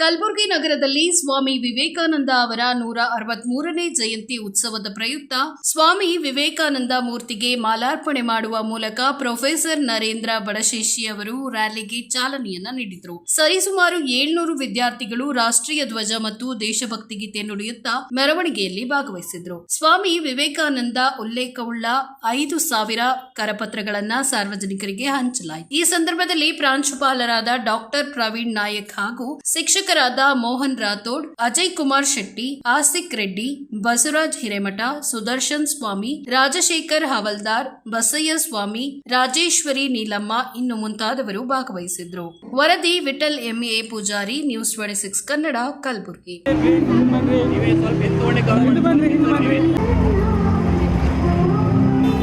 ಕಲಬುರಗಿ ನಗರದಲ್ಲಿ ಸ್ವಾಮಿ ವಿವೇಕಾನಂದ ಅವರ ನೂರ ಅರವತ್ಮೂರನೇ ಜಯಂತಿ ಉತ್ಸವದ ಪ್ರಯುಕ್ತ ಸ್ವಾಮಿ ವಿವೇಕಾನಂದ ಮೂರ್ತಿಗೆ ಮಾಲಾರ್ಪಣೆ ಮಾಡುವ ಮೂಲಕ ಪ್ರೊಫೆಸರ್ ನರೇಂದ್ರ ಬಡಶೇಷಿ ಅವರು ರ್ಯಾಲಿಗೆ ಚಾಲನೆಯನ್ನ ನೀಡಿದರು. ಸರಿಸುಮಾರು ಏಳ್ನೂರು ವಿದ್ಯಾರ್ಥಿಗಳು ರಾಷ್ಟ್ರೀಯ ಧ್ವಜ ಮತ್ತು ದೇಶಭಕ್ತಿ ಗೀತೆ ನುಡಿಯುತ್ತಾ ಮೆರವಣಿಗೆಯಲ್ಲಿ ಭಾಗವಹಿಸಿದ್ರು. ಸ್ವಾಮಿ ವಿವೇಕಾನಂದ ಉಲ್ಲೇಖವುಳ್ಳ ಐದು ಸಾವಿರ ಕರಪತ್ರಗಳನ್ನ ಸಾರ್ವಜನಿಕರಿಗೆ ಹಂಚಲಾಯಿತು. ಈ ಸಂದರ್ಭದಲ್ಲಿ ಪ್ರಾಂಶುಪಾಲರಾದ ಡಾಕ್ಟರ್ ಪ್ರವೀಣ್ ನಾಯಕ್ ಹಾಗೂ ಶಾಸಕರಾದ ಮೋಹನ್ ರಾಥೋಡ್, ಅಜಯ್ ಕುಮಾರ್ ಶೆಟ್ಟಿ, ಆಸಿಕ್ ರೆಡ್ಡಿ, ಬಸವರಾಜ್ ಹಿರೇಮಠ, ಸುದರ್ಶನ್ ಸ್ವಾಮಿ, ರಾಜಶೇಖರ್ ಹವಲ್ದಾರ್, ಬಸಯ್ಯ ಸ್ವಾಮಿ, ರಾಜೇಶ್ವರಿ ನೀಲಮ್ಮ ಇನ್ನು ಮುಂತಾದವರು ಭಾಗವಹಿಸಿದ್ರು. ವರದಿ, Vitthal MA Pujari, news twenty six Kannada, Kalaburagi.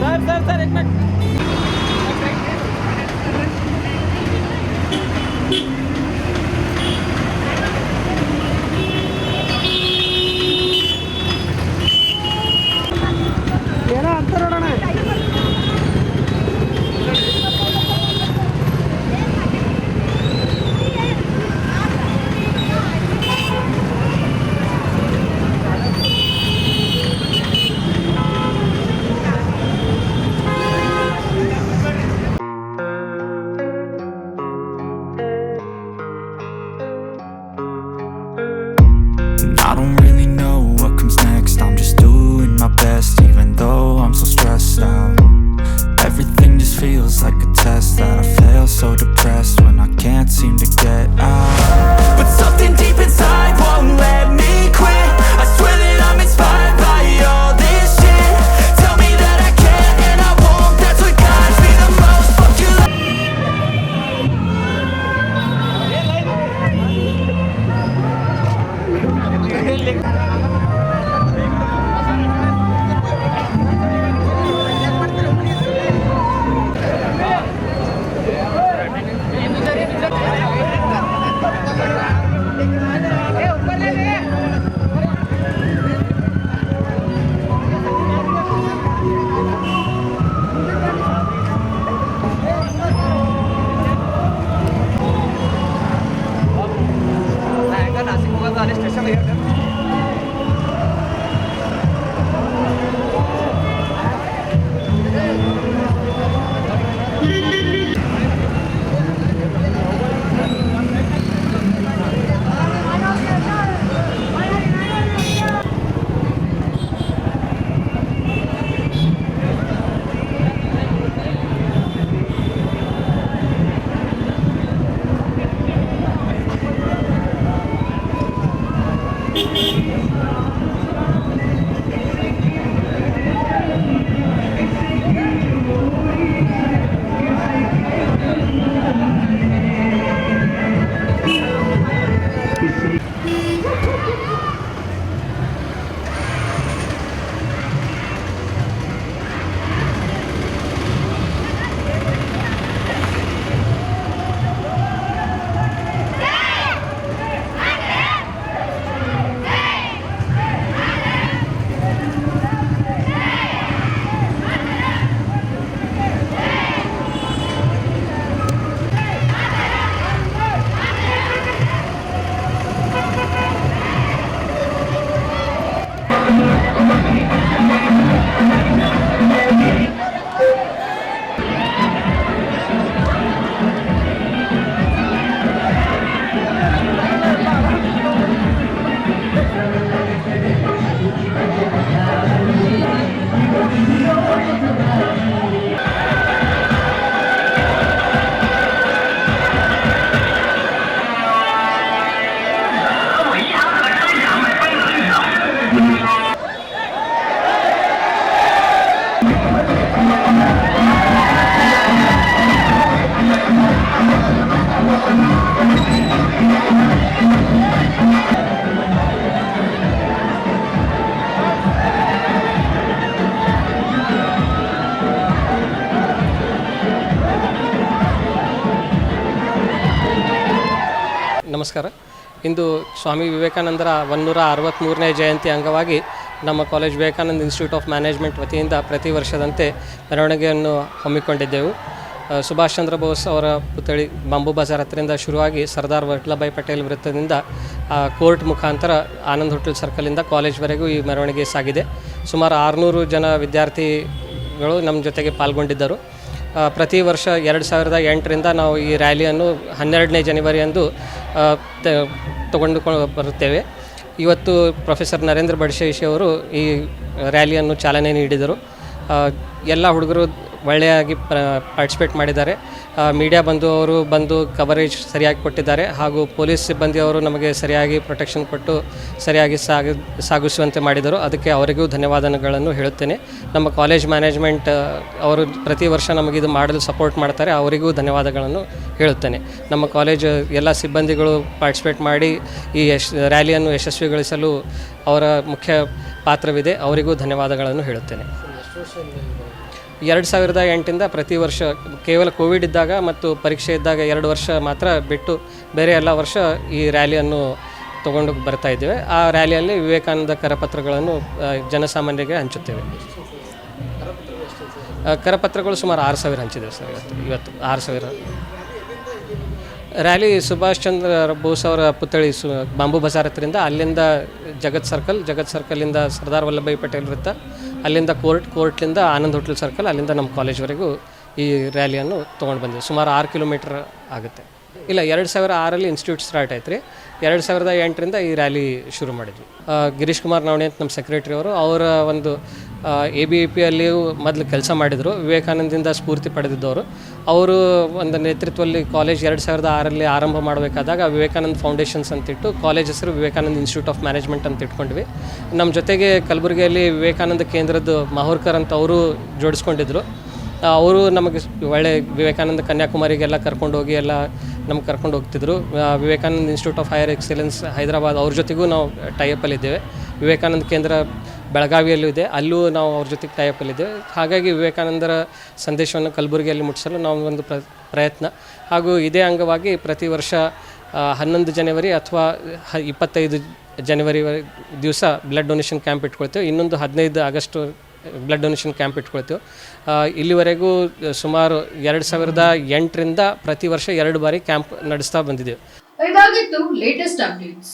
Sir sir sir test that I feel so depressed when I can't seem to get out. But something ನಮಸ್ಕಾರ. ಇಂದು ಸ್ವಾಮಿ ವಿವೇಕಾನಂದರ ಒನ್ನೂರ ಅರವತ್ತ್ಮೂರನೇ ಜಯಂತಿ ಅಂಗವಾಗಿ ನಮ್ಮ college Vivekananda institute of management ವತಿಯಿಂದ ಪ್ರತಿ ವರ್ಷದಂತೆ ಮೆರವಣಿಗೆಯನ್ನು ಹಮ್ಮಿಕೊಂಡಿದ್ದೆವು. ಸುಭಾಷ್ ಚಂದ್ರ ಬೋಸ್ ಅವರ ಪುತ್ಥಳಿ ಬಾಂಬು ಬಜಾರ್ ಹತ್ತಿರಿಂದ ಶುರುವಾಗಿ ಸರ್ದಾರ್ ವಲ್ಲಭಾಯ್ ಪಟೇಲ್ ವೃತ್ತದಿಂದ ಕೋರ್ಟ್ ಮುಖಾಂತರ ಆನಂದ್ ಹೋಟೆಲ್ ಸರ್ಕಲಿಂದ ಕಾಲೇಜ್ವರೆಗೂ ಈ ಮೆರವಣಿಗೆ ಸಾಗಿದೆ. ಸುಮಾರು ಆರುನೂರು ಜನ ವಿದ್ಯಾರ್ಥಿಗಳು ನಮ್ಮ ಜೊತೆಗೆ ಪಾಲ್ಗೊಂಡಿದ್ದರು. ಪ್ರತಿ ವರ್ಷ ಎರಡು ಸಾವಿರದ ಎಂಟರಿಂದ ನಾವು ಈ ರ್ಯಾಲಿಯನ್ನು ಹನ್ನೆರಡನೇ ಜನವರಿಯಂದು ತಗೊಂಡುಕೊಂಡು ಬರುತ್ತೇವೆ. ಇವತ್ತು ಪ್ರೊಫೆಸರ್ ನರೇಂದ್ರ ಬಡ್ಶೇಶಿ ಅವರು ಈ ರ್ಯಾಲಿಯನ್ನು ಚಾಲನೆ ನೀಡಿದರು. ಎಲ್ಲ ಹುಡುಗರು ಒಳ್ಳೆಯಾಗಿ ಪಾರ್ಟಿಸಿಪೇಟ್ ಮಾಡಿದ್ದಾರೆ. ಮೀಡಿಯಾ ಬಂದು ಅವರು ಬಂದು ಕವರೇಜ್ ಸರಿಯಾಗಿ ಕೊಟ್ಟಿದ್ದಾರೆ ಹಾಗೂ ಪೊಲೀಸ್ ಸಿಬ್ಬಂದಿಯವರು ನಮಗೆ ಸರಿಯಾಗಿ ಪ್ರೊಟೆಕ್ಷನ್ ಕೊಟ್ಟು ಸರಿಯಾಗಿ ಸಾಗಿ, ಸಾಗಿಸುವಂತೆ ಮಾಡಿದರು. ಅದಕ್ಕೆ ಅವರಿಗೂ ಧನ್ಯವಾದಗಳನ್ನು ಹೇಳುತ್ತೇನೆ. ನಮ್ಮ ಕಾಲೇಜ್ ಮ್ಯಾನೇಜ್ಮೆಂಟ್ ಅವರು ಪ್ರತಿ ವರ್ಷ ನಮಗಿದು ಮಾಡಲು ಸಪೋರ್ಟ್ ಮಾಡ್ತಾರೆ. ಅವರಿಗೂ ಧನ್ಯವಾದಗಳನ್ನು ಹೇಳುತ್ತೇನೆ. ನಮ್ಮ ಕಾಲೇಜ್ ಎಲ್ಲ ಸಿಬ್ಬಂದಿಗಳು ಪಾರ್ಟಿಸಿಪೇಟ್ ಮಾಡಿ ಈ ಯಶ್ ರ್ಯಾಲಿಯನ್ನು ಯಶಸ್ವಿಗೊಳಿಸಲು ಅವರ ಮುಖ್ಯ ಪಾತ್ರವಿದೆ. ಅವರಿಗೂ ಧನ್ಯವಾದಗಳನ್ನು ಹೇಳುತ್ತೇನೆ. ಎರಡು ಸಾವಿರದ ಎಂಟಿಂದ ಪ್ರತಿ ವರ್ಷ ಕೇವಲ ಕೋವಿಡ್ ಇದ್ದಾಗ ಮತ್ತು ಪರೀಕ್ಷೆ ಇದ್ದಾಗ ಎರಡು ವರ್ಷ ಮಾತ್ರ ಬಿಟ್ಟು ಬೇರೆ ಎಲ್ಲ ವರ್ಷ ಈ ರ್ಯಾಲಿಯನ್ನು ತಗೊಂಡು ಬರ್ತಾ ಇದ್ದೇವೆ. ಆ ರ್ಯಾಲಿಯಲ್ಲಿ ವಿವೇಕಾನಂದ ಕರಪತ್ರಗಳನ್ನು ಜನಸಾಮಾನ್ಯರಿಗೆ ಹಂಚುತ್ತೇವೆ. ಕರಪತ್ರಗಳು ಸುಮಾರು ಆರು ಸಾವಿರ ಹಂಚಿದ್ದೇವೆ ಸರ್ ಇವತ್ತು ಇವತ್ತು ಆರು ಸಾವಿರ. ರ್ಯಾಲಿ ಸುಭಾಷ್ ಚಂದ್ರ ಬೋಸ್ ಅವರ ಪುತ್ಥಳಿ ಸು, ಬಾಂಬು ಬಜಾರ್ ಹತ್ತಿರಿಂದ ಅಲ್ಲಿಂದ ಜಗತ್ ಸರ್ಕಲ್, ಜಗತ್ ಸರ್ಕಲಿಂದ ಸರ್ದಾರ್ ವಲ್ಲಭಾಯಿ ಪಟೇಲ್ ವೃತ್ತ ಅಲ್ಲಿಂದ ಕೋರ್ಟ್, ಕೋರ್ಟ್ಲಿಂದ ಆನಂದ್ ಹೋಟೆಲ್ ಸರ್ಕಲ್ ಅಲ್ಲಿಂದ ನಮ್ಮ ಕಾಲೇಜ್ವರೆಗೂ ಈ ರ್ಯಾಲಿಯನ್ನು ತೊಗೊಂಡು ಬಂದಿದೆ. ಸುಮಾರು ಆರು ಕಿಲೋಮೀಟ್ರ್ ಆಗುತ್ತೆ. ಇಲ್ಲ, ಎರಡು ಸಾವಿರ ಆರಲ್ಲಿ ಇನ್ಸ್ಟಿಟ್ಯೂಟ್ ಸ್ಟಾರ್ಟ್ ಆಯ್ತು ರೀ. ಎರಡು ಸಾವಿರದ ಎಂಟರಿಂದ ಈ ರ್ಯಾಲಿ ಶುರು ಮಾಡಿದ್ವಿ. ಗಿರೀಶ್ ಕುಮಾರ್ ನವಣಿ ಅಂತ ನಮ್ಮ ಸೆಕ್ರೆಟರಿ ಅವರು, ಅವರ ಒಂದು ಎ ಬಿ ಇ ಪಿಯಲ್ಲಿಯೂ ಮೊದಲು ಕೆಲಸ ಮಾಡಿದರು. ವಿವೇಕಾನಂದಿಂದ ಸ್ಫೂರ್ತಿ ಪಡೆದಿದ್ದವರು. ಅವರು ಒಂದು ನೇತೃತ್ವದಲ್ಲಿ ಕಾಲೇಜ್ ಎರಡು ಸಾವಿರದ ಆರಲ್ಲಿ ಆರಂಭ ಮಾಡಬೇಕಾದಾಗ ವಿವೇಕಾನಂದ ಫೌಂಡೇಶನ್ಸ್ ಅಂತಿಟ್ಟು ಕಾಲೇಜ್ ಹೆಸರು ವಿವೇಕಾನಂದ ಇನ್ಸ್ಟಿಟ್ಯೂಟ್ ಆಫ್ ಮ್ಯಾನೇಜ್ಮೆಂಟ್ ಅಂತ ಇಟ್ಕೊಂಡ್ವಿ. ನಮ್ಮ ಜೊತೆಗೆ ಕಲಬುರಗಿಯಲ್ಲಿ ವಿವೇಕಾನಂದ ಕೇಂದ್ರದ ಮಾಹುರ್ಕರ್ ಅಂತ ಅವರು ಜೋಡಿಸ್ಕೊಂಡಿದ್ರು. ಅವರು ನಮಗೆ ಒಳ್ಳೆ ವಿವೇಕಾನಂದ ಕನ್ಯಾಕುಮಾರಿಗೆಲ್ಲ ಕರ್ಕೊಂಡು ಹೋಗಿ ಎಲ್ಲ ನಮ್ಗೆ ಕರ್ಕೊಂಡು ಹೋಗ್ತಿದ್ರು. Vivekananda institute of higher excellence Hyderabad ಅವ್ರ ಜೊತೆಗೂ ನಾವು ಟೈಅಪ್ಪಲ್ಲಿದ್ದೇವೆ ವಿವೇಕಾನಂದ ಕೇಂದ್ರ ಬೆಳಗಾವಿಯಲ್ಲೂ ಇದೆ. ಅಲ್ಲೂ ನಾವು ಅವ್ರ ಜೊತೆಗೆ ಟೈಪಲ್ಲಿದ್ದೇವೆ ಹಾಗಾಗಿ ವಿವೇಕಾನಂದರ ಸಂದೇಶವನ್ನು ಕಲಬುರಗಿಯಲ್ಲಿ ಮುಟ್ಟಿಸಲು ನಾವು ಒಂದು ಪ್ರ, ಪ್ರಯತ್ನ. ಹಾಗೂ ಇದೇ ಅಂಗವಾಗಿ ಪ್ರತಿ ವರ್ಷ ಹನ್ನೊಂದು ಜನವರಿ ಅಥವಾ ಹ, ಇಪ್ಪತ್ತೈದು ಜನವರಿ ದಿವಸ ಬ್ಲಡ್ ಡೊನೇಷನ್ ಕ್ಯಾಂಪ್ ಇಟ್ಕೊಳ್ತೇವೆ. ಇನ್ನೊಂದು ಹದಿನೈದು ಆಗಸ್ಟ್ ಬ್ಲಡ್ ಡೊನೇಷನ್ ಕ್ಯಾಂಪ್ ಇಟ್ಕೊಳ್ತೇವೆ. ಇಲ್ಲಿವರೆಗೂ ಸುಮಾರು ಎರಡು ಸಾವಿರದ ಎಂಟರಿಂದ ಪ್ರತಿ ವರ್ಷ ಎರಡು ಬಾರಿ ಕ್ಯಾಂಪ್ ನಡೆಸ್ತಾ ಬಂದಿದ್ದೇವೆ. ಇದಾಗಿತ್ತು ಲೇಟೆಸ್ಟ್ ಅಪ್ಡೇಟ್ಸ್